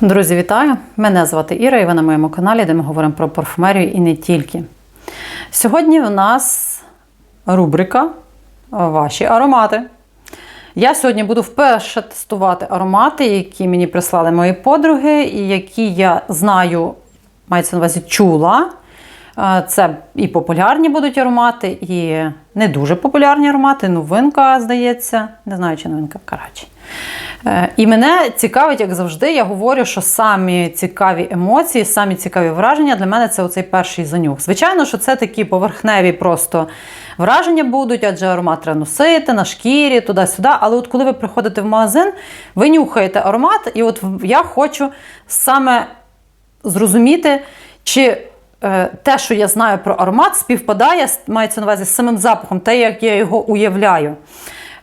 Друзі, вітаю! Мене звати Іра і ви на моєму каналі, де ми говоримо про парфумерію і не тільки. Сьогодні в нас рубрика Ваші аромати. Я сьогодні буду вперше тестувати аромати, які мені прислали мої подруги, і які я знаю, мається на увазі чула. Це і популярні будуть аромати, і не дуже популярні аромати. Новинка, здається, не знаю, чи новинка Карачі. Е, І мене цікавить, як завжди, я говорю, що самі цікаві емоції, самі цікаві враження для мене це оцей перший занюх. Звичайно, що це такі поверхневі просто враження будуть, адже аромат треба носити на шкірі, туди-сюди. Але от коли ви приходите в магазин, ви нюхаєте аромат, і от я хочу саме зрозуміти, чи те, що я знаю про аромат, співпадає, мається на увазі з самим запахом, те, як я його уявляю.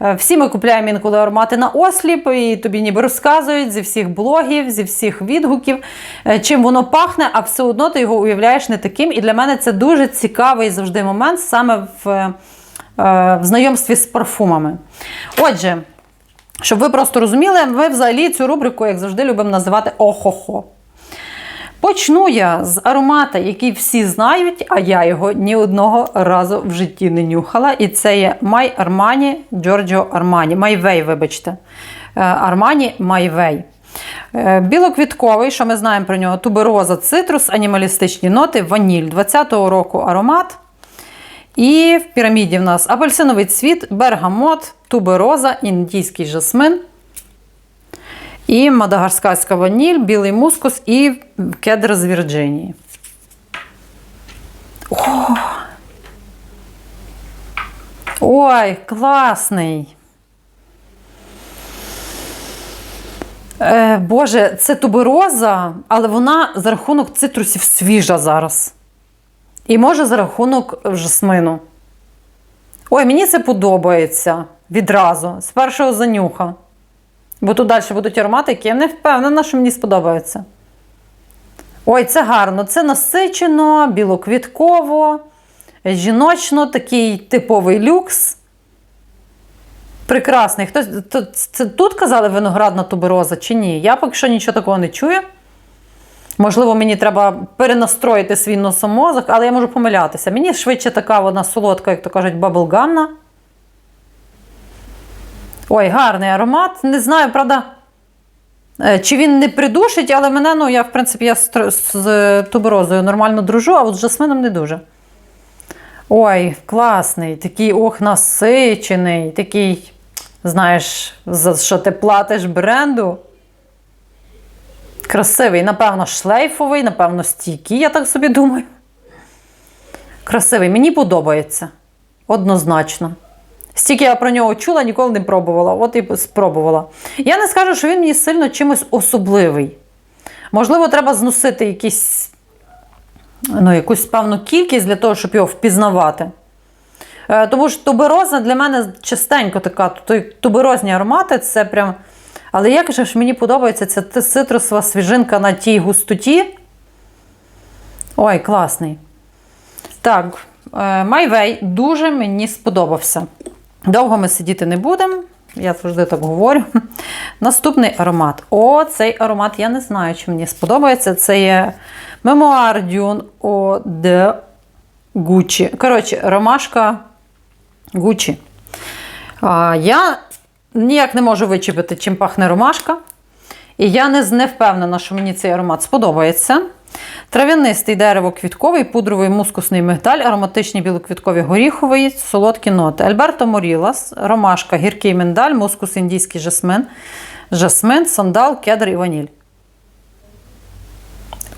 Е, Всі ми купуємо інколи аромати на осліп, і тобі ніби розказують зі всіх блогів, зі всіх відгуків, е, чим воно пахне, а все одно ти його уявляєш не таким. І для мене це дуже цікавий завжди момент саме в, е, в знайомстві з парфумами. Отже, щоб ви просто розуміли, ми взагалі цю рубрику, як завжди, любимо називати Охо-хо. Почну я з аромата, який всі знають, а я його ні одного разу в житті не нюхала. І це є My Armani Giorgio Armani. My вибачте. Armani My Way. Білоквітковий, що ми знаємо про нього, тубероза, цитрус, анімалістичні ноти, ваніль 20-го року аромат. І в піраміді в нас апельсиновий цвіт, бергамот, тубероза, індійський жасмин. І мадагаскарська ваніль, білий мускус і кедр з Вірджинії. О! Ой, класний. Е, Боже, це тубероза, але вона за рахунок цитрусів свіжа зараз. І може за рахунок жасмину. Ой, мені це подобається відразу, з першого занюха. Бо тут далі будуть аромати, які я не впевнена, що мені сподобаються. Ой, це гарно. Це насичено, білоквітково, жіночно, такий типовий люкс. Прекрасний. Хтось то- це тут казали виноградна тубероза чи ні? Я поки що нічого такого не чую. Можливо, мені треба перенастроїти свій носомозок, але я можу помилятися. Мені швидше така вона солодка, як то кажуть, баблгамна. Ой, гарний аромат. Не знаю, правда, е, чи він не придушить, але мене, ну, я, в принципі, я з, з туберозою нормально дружу, а от з жасмином не дуже. Ой, класний, такий ох, насичений, такий, знаєш, за що ти платиш бренду. Красивий, напевно, шлейфовий, напевно, стійкий, я так собі думаю. Красивий, мені подобається. Однозначно. Стільки я про нього чула, ніколи не пробувала. От і спробувала. Я не скажу, що він мені сильно чимось особливий. Можливо, треба зносити якісь, ну, якусь певну кількість для того, щоб його впізнавати. Е, Тому що тубероза для мене частенько така. той- Туберозні аромати це прям. Але як же ж мені подобається ця цитрусова свіжинка на тій густоті. Ой, класний. Так, е, Way дуже мені сподобався. Довго ми сидіти не будемо. Я завжди так говорю. Наступний аромат. О, цей аромат я не знаю, чи мені сподобається. Це є Memoir Dune Eau de Gucci. Коротше, ромашка. А, я ніяк не можу вичепити, чим пахне ромашка. І я не впевнена, що мені цей аромат сподобається. Трав'янистий дерево-квітковий, пудровий мускусний мигдаль, ароматичні білоквіткові горіховий, солодкі ноти. Альберто Морілас, ромашка, гіркий миндаль, мускус індійський жасмин, жасмин, сандал, кедр і ваніль.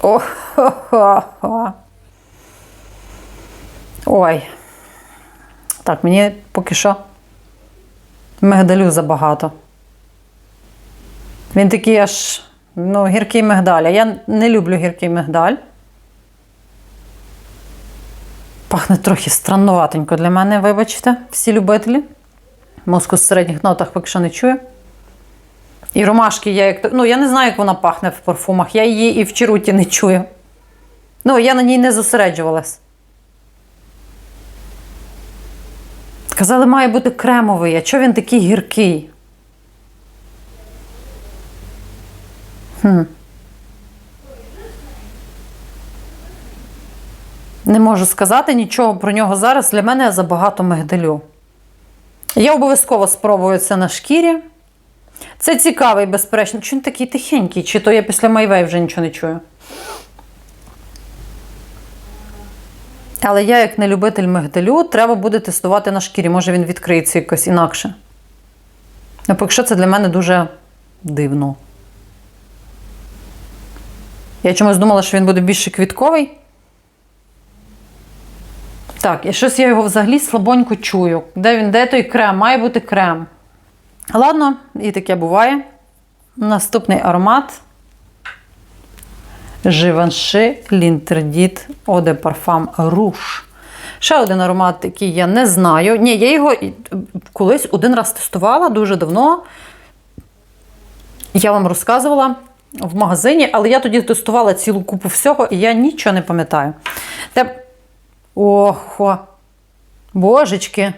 Ох-хо-хо. Ой. Так, мені поки що мигдалю забагато. Він такий аж ну, гіркий мигдаль. А я не люблю гіркий мигдаль. Пахне трохи странноватенько для мене, вибачте, всі любителі. Мозку в середніх нотах поки що не чую. І ромашки я як. Ну, я не знаю, як вона пахне в парфумах. Я її і в чаруті не чую. Ну, я на ній не зосереджувалась. Казали, має бути кремовий, а чого він такий гіркий? Хм. Не можу сказати нічого про нього зараз. Для мене забагато мигдалю. Я обов'язково спробую це на шкірі. Це цікавий, безперечно. Чи він такий тихенький, чи то я після Майвей вже нічого не чую. Але я, як не любитель мигдалю, треба буде тестувати на шкірі. Може він відкриється якось інакше. Ну, поки що це для мене дуже дивно. Я чомусь думала, що він буде більше квітковий. Так, і щось я його взагалі слабонько чую. Де він, де той крем? Має бути крем. Ладно, і таке буває. Наступний аромат. Живанши Лінтердіт Оде Парфам Руш. Ще один аромат, який я не знаю. Ні, я його колись один раз тестувала дуже давно. Я вам розказувала в магазині, але я тоді тестувала цілу купу всього, і я нічого не пам'ятаю. Те... Охо. Божечки.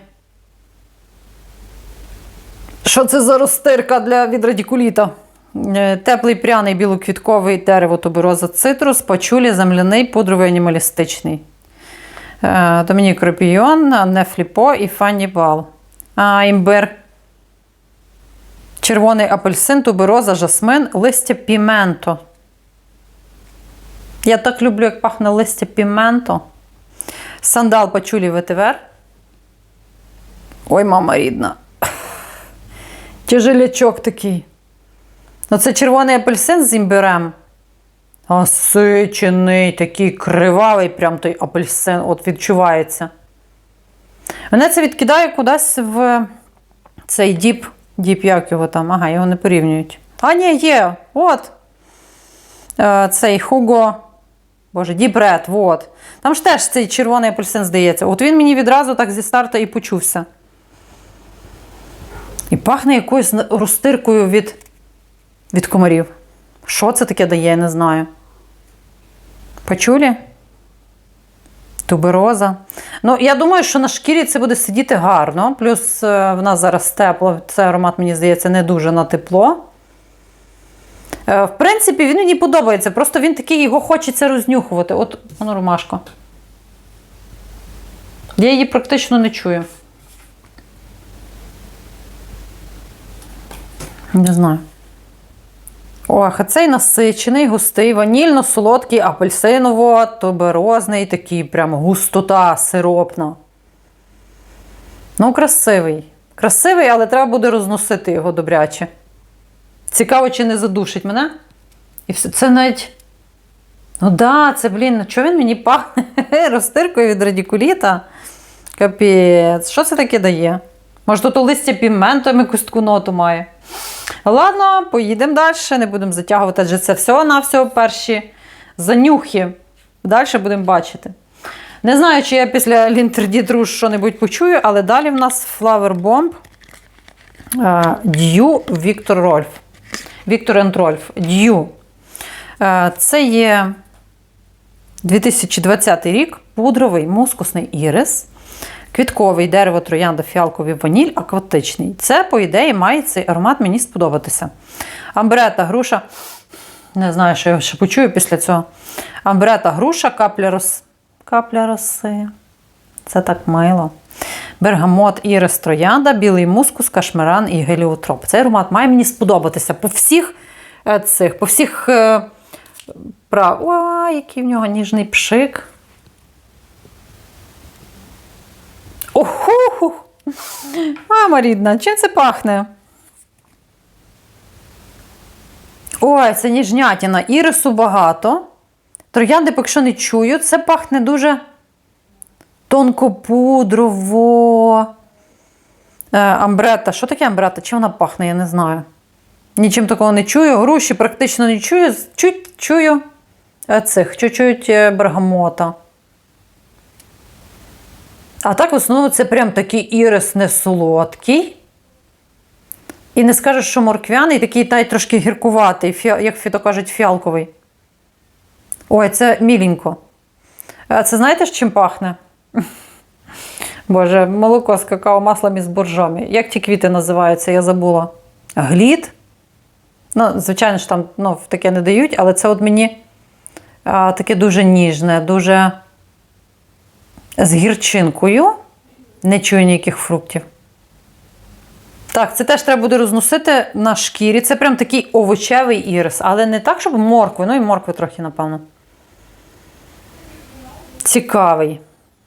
Що це за розтирка для від радікуліта? Е, Теплий пряний білоквітковий дерево тубероза цитрус, пачулі, земляний, пудровий анімалістичний. Е, Домінік Ропійон, Анне і Фанні Бал. А, імбир. Червоний апельсин, тубероза, жасмин, листя піменто. Я так люблю, як пахне листя піменто. Сандал пачулі ветивер. Ой, мама рідна. Тяжелячок такий. Ну, це червоний апельсин з імбирем. Осичений, такий кривавий, прям той апельсин, от відчувається. Мене це відкидає кудись в цей діп. Діп, як його там? Ага, його не порівнюють. А, ні, є. От. Е, Цей Хуго. Боже, Дібред, от. Там ж теж цей червоний апельсин здається. От він мені відразу так зі старту і почувся. І пахне якоюсь розтиркою від, від комарів. Що це таке дає, я не знаю. Пачулі? Тубероза. Ну, я думаю, що на шкірі це буде сидіти гарно. Плюс е, в нас зараз тепло. Цей аромат, мені здається, не дуже на тепло. Е, В принципі, він мені подобається. Просто він такий, його хочеться рознюхувати. От воно ромашка. Я її практично не чую. Не знаю. Ох, а цей насичений, густий, ванільно-солодкий, апельсиново-туберозний, такий прям густота сиропна. Ну, красивий. Красивий, але треба буде розносити його добряче. Цікаво, чи не задушить мене. І все. Це навіть. Ну да, це, блін, чого він мені пахне розтиркою від радікуліта? Капець, що це таке дає? Може, тут листя піментом якусь таку ноту має. Ладно, поїдемо далі, не будемо затягувати, адже це всього-навсього перші занюхи. Далі будемо бачити. Не знаю, чи я після Лінтердіт Руш що-небудь почую, але далі в нас Flower Bomb е, Дью Віктор Рольф. Віктор енд Рольф. Дью. Е, Це є 2020 рік, пудровий мускусний ірис, квітковий дерево, троянда, фіалковий ваніль, акватичний. Це, по ідеї, має цей аромат мені сподобатися. Амбрета, груша. Не знаю, що я ще почую після цього. Амбрета, груша, капля роси. Капля роси. Це так мило. Бергамот, ірис, троянда, білий мускус, кашмиран і геліотроп. Цей аромат має мені сподобатися по всіх е, цих, по всіх е, прав. Ой, який в нього ніжний пшик. Оху! Мама рідна, чим це пахне? Ой, це ніжнятіна. Ірису багато. Троянди, поки що не чую. Це пахне дуже тонкопудрово. Е, амбрета. Що таке амбрета? Чим вона пахне, я не знаю. Нічим такого не чую. Груші практично не чую. Чуть чую е, цих, чуть-чуть е, бергамота. А так, в основному, це прям такий ірис не солодкий. І не скажеш, що морквяний, такий та й трошки гіркуватий, як фі- то кажуть, фіалковий. Ой, це міленько. А Це знаєте, з чим пахне? Боже, молоко з какао маслом із боржомі. Як ті квіти називаються, я забула. Глід? Ну, звичайно ж, там ну, таке не дають, але це от мені а, таке дуже ніжне, дуже з гірчинкою. Не чую ніяких фруктів. Так, це теж треба буде розносити на шкірі. Це прям такий овочевий ірис, але не так, щоб моркви, ну і моркви трохи, напевно. Цікавий.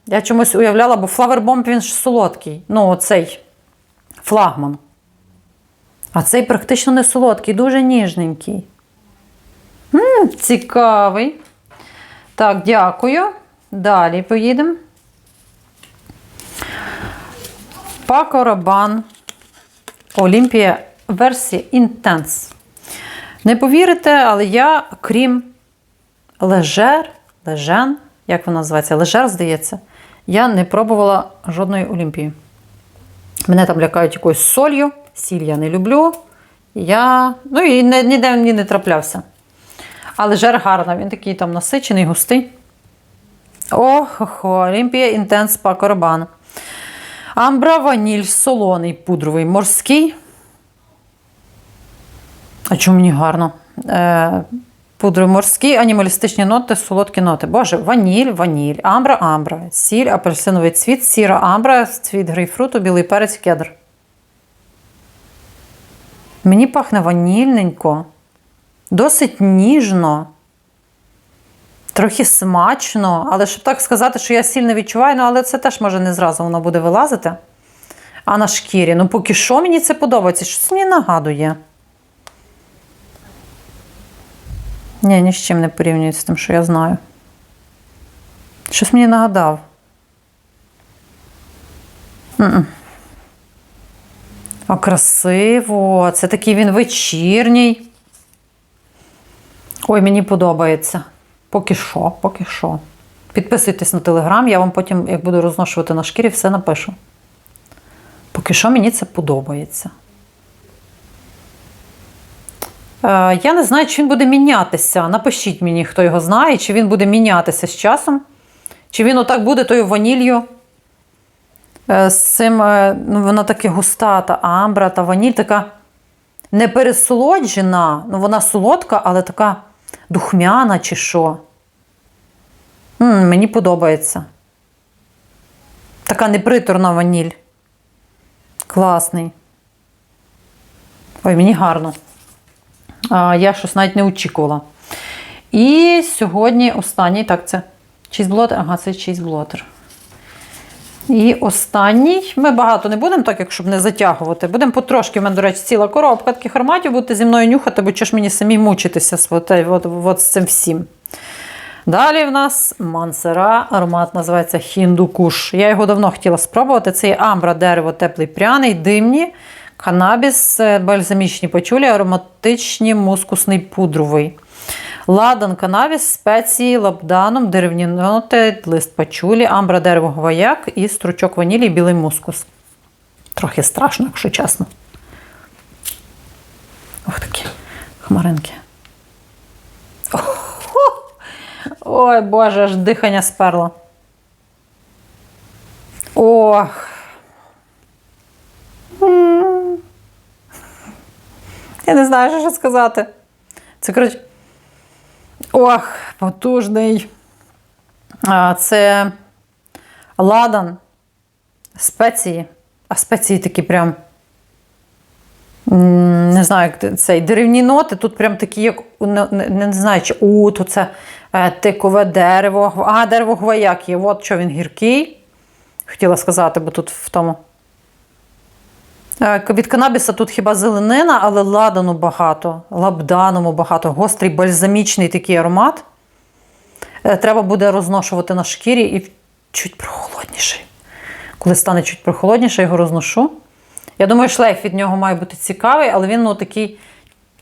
Я чомусь уявляла, бо флавербомб він ж солодкий. Ну, оцей флагман. А цей практично не солодкий, дуже ніжненький. м цікавий. Так, дякую. Далі поїдемо. Пако Рабан Олімпія версія Intense. Не повірите, але я, крім лежер, лежен, як вона називається? Лежер, здається, я не пробувала жодної Олімпії. Мене там лякають якоюсь солью, сіль я не люблю. Я, ну і ніде мені не траплявся. Але жер гарна, він такий там насичений, густий. Ох, Олімпія Інтенс Пако Рабан. Амбра ваніль солоний, пудровий, морський. А чому мені гарно? Е, пудровий морський, анімалістичні ноти, солодкі ноти. Боже, ваніль, ваніль, амбра, амбра, сіль, апельсиновий цвіт, сіра амбра, цвіт грейпфруту, білий перець, кедр. Мені пахне ванільненько, досить ніжно. Трохи смачно, але щоб так сказати, що я сильно відчуваю, ну але це теж може не зразу воно буде вилазити. А на шкірі. Ну, поки що мені це подобається. Щось мені нагадує. Ні, ні з чим не порівнюється з тим, що я знаю. Щось мені нагадав. М-м. О, красиво. Це такий він вечірній. Ой, мені подобається. Поки що, поки що. Підписуйтесь на телеграм, я вам потім, як буду розношувати на шкірі, все напишу. Поки що мені це подобається. Е, я не знаю, чи він буде мінятися. Напишіть мені, хто його знає, чи він буде мінятися з часом, чи він отак буде тою ванілью. Е, з цим, е, ну, вона таки густа, та амбра, та ваніль така не пересолоджена, ну вона солодка, але така духмяна чи що. М, мені подобається. Така неприторна ваніль. Класний. Ой, мені гарно. А, я щось навіть не очікувала. І сьогодні останній, так, це чізблотер. Ага, це чізблотер. І останній. Ми багато не будемо, так як щоб не затягувати. Будемо потрошки, в мене, до речі, ціла коробка таких ароматів, будете зі мною нюхати, бо чого ж мені самі мучитися з, от, от, от з цим всім. Далі в нас мансера, аромат називається хіндукуш. Я його давно хотіла спробувати. Це є амбра, дерево, теплий пряний, димні, канабіс, е, бальзамічні пачулі, ароматичні, мускусний пудровий. Ладан, канавіс, спеції, лабданом, деревні ноти, лист пачулі, амбра, дерево, гвояк і стручок ванілі, білий мускус. Трохи страшно, якщо чесно. Ох такі хмаринки. Ой, Боже, аж дихання сперло. Ох. Я не знаю, що сказати. Це, коротше. Ох, потужний. Це ладан, спеції. А спеції такі прям. Не знаю, як цей деревні ноти. Тут прям такі, як не, не, знаю, чи у, то це е, тикове дерево. А, дерево гвояк є. От що він гіркий. Хотіла сказати, бо тут в тому. Е, Від канабіса тут хіба зеленина, але ладану багато, лабданому багато, гострий бальзамічний такий аромат. Е, Треба буде розношувати на шкірі і чуть прохолодніший. Коли стане чуть прохолодніше, його розношу. Я думаю, шлейф від нього має бути цікавий, але він ну, такий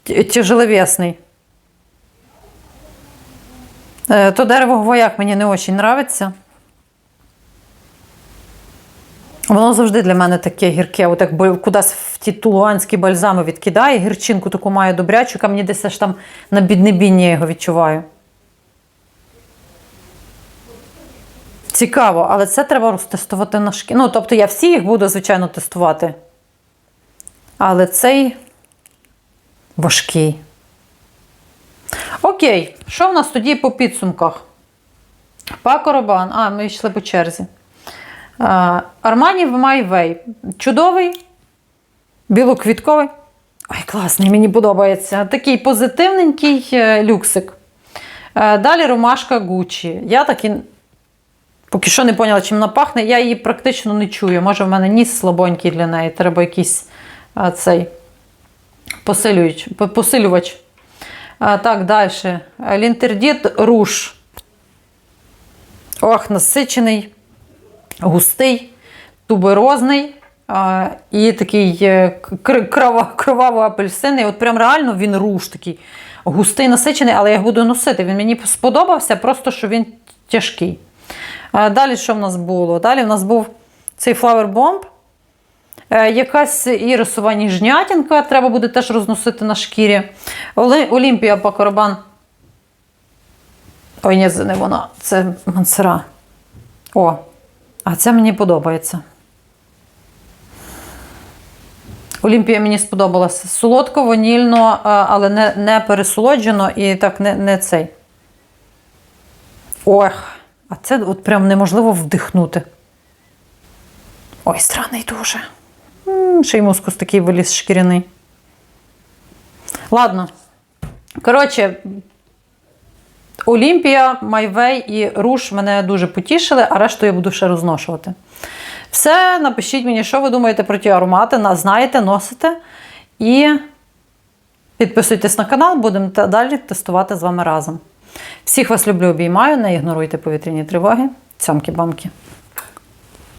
тяжеловесний. Е, То дерево гвояк мені не дуже подобається. Воно завжди для мене таке гірке, от як кудись в ті тулуанські бальзами відкидає, гірчинку таку має добрячу, яка мені десь аж там на біднебінні його відчуваю. Цікаво, але це треба розтестувати на шкірі. Ну, тобто я всі їх буду, звичайно, тестувати. Але цей важкий. Окей, що в нас тоді по підсумках? Пакоробан. А, ми йшли по черзі. Armani My Way. Чудовий, білоквітковий. Ой, класний, мені подобається. Такий позитивненький е, люксик. Е, Далі ромашка Gucci. Я так і поки що не поняла, чим вона пахне. Я її практично не чую. Може, в мене ніс слабонький для неї. Треба якийсь а, цей посилювач. посилювач. Так, далі. Лінтердіт руш. Ох, насичений, густий, туберозний. І такий е, кр- крава- кроваво-апельсинний. От прям реально він руш такий густий, насичений, але я його буду носити. Він мені сподобався, просто що він тяжкий. Далі що в нас було? Далі в нас був цей Flower Bomb. Е, Якась ірисова ніжнятінка, треба буде теж розносити на шкірі. Олімпія Пакорбан. Ой, ні, не вона, це Мансера. О, а це мені подобається. Олімпія мені сподобалася. Солодко, ванільно, але не, не пересолоджено і так не, не цей. Ох, а це от прям неможливо вдихнути. Ой, странний дуже. Ще й мускус такий виліз шкіряний. Ладно. Коротше, Олімпія, Майвей і Руш мене дуже потішили, а решту я буду ще розношувати. Все, напишіть мені, що ви думаєте про ті аромати. Знаєте, носите. І підписуйтесь на канал, будемо далі тестувати з вами разом. Всіх вас люблю, обіймаю, не ігноруйте повітряні тривоги. Цямки-бамки.